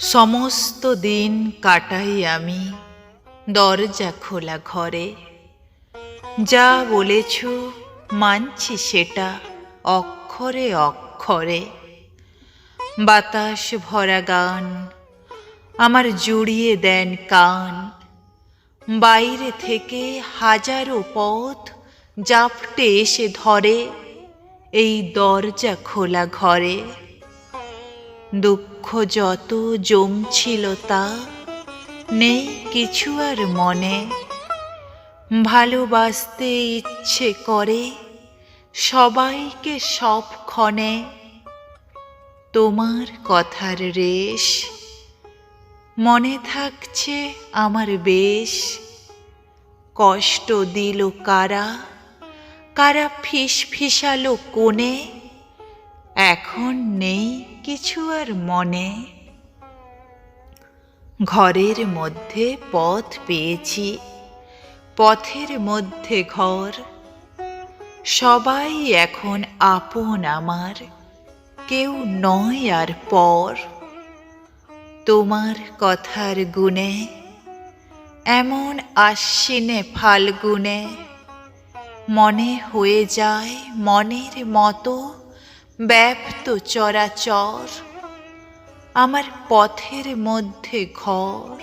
সমস্ত দিন কাটাই আমি দরজা খোলা ঘরে। যা বলেছ মানছি সেটা অক্ষরে অক্ষরে। বাতাস ভরা গান আমার জুড়িয়ে দেন কান। বাইরে থেকে হাজারো পথ জাপটে এসে ধরে এই দরজা খোলা ঘরে। দুঃখ যত জমছিল তা নেই কিছু আর মনে। ভালোবাসতে ইচ্ছে করে সবাইকে সব ক্ষণে তোমার কথার রেশ মনে থাকছে আমার বেশ। কষ্ট দিল কারা কারা ফিস ফিসালো কোণে এখন নেই কিছু আর মনে। ঘরের মধ্যে পথ পেয়েছি, পথের মধ্যে ঘর। সবাই এখন আপন আমার, কেউ নয় আর পর। তোমার কথার গুণে, এমন আশ্বিনে ফাল্গুনে। মনে হয়ে যায় মনের মতো ব্যপ্ত চরাচর আমার পথের মধ্যে ঘর।